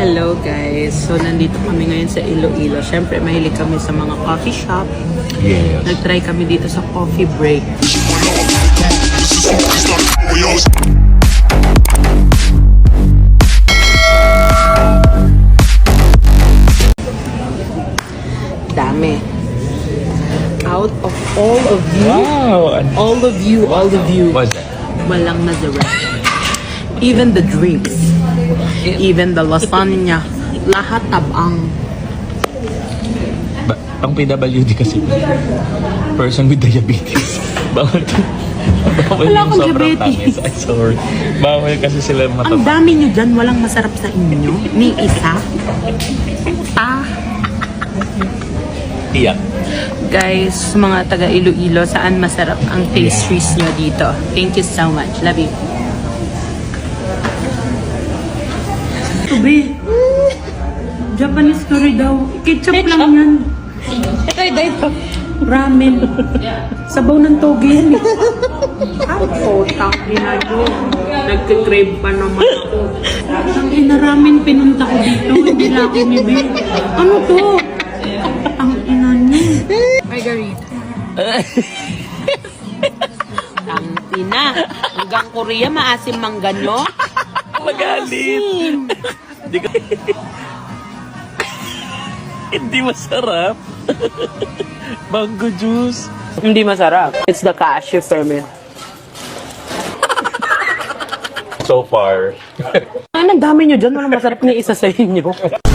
Hello guys! So nandito kami ngayon sa Iloilo. Siyempre mahilig kami sa mga coffee shop. Yes. Nag-try kami dito sa coffee break. Dami. Out of all of you, Wow! All of you, all of you, was that? walang nazareth. Even the drinks, even the lasagna, lahat tabang. Ba ang PWD kasi, person with diabetes. Bawal Bawal Wala yung akong sobrang diabetes. tamis. Ay, sorry. Bawal kasi sila Ang mataba. dami nyo dyan, walang masarap sa inyo. Ni isa. Ah. Iyak. Guys, mga taga Iloilo, saan masarap ang pastries nyo dito? Thank you so much. Love you. Tubi. Japanese curry daw. Ketchup lang yan. Ito, ito, ito. Ramen. Sabaw ng toge yan. eh. Ang potang ina nyo. Nagkikrave pa naman ako. Ang ina ramen pinunta ko dito. Hindi na ako bibig. Ano to? Ang ina nyo. Margarita. Ang ina. Hanggang Korea maasim mangga nyo. Magalit. Hindi ka... Hindi masarap. Mango juice. Hindi masarap. It's the cashew for me. So far. Ano, ang dami nyo dyan. Walang masarap ni isa sa inyo.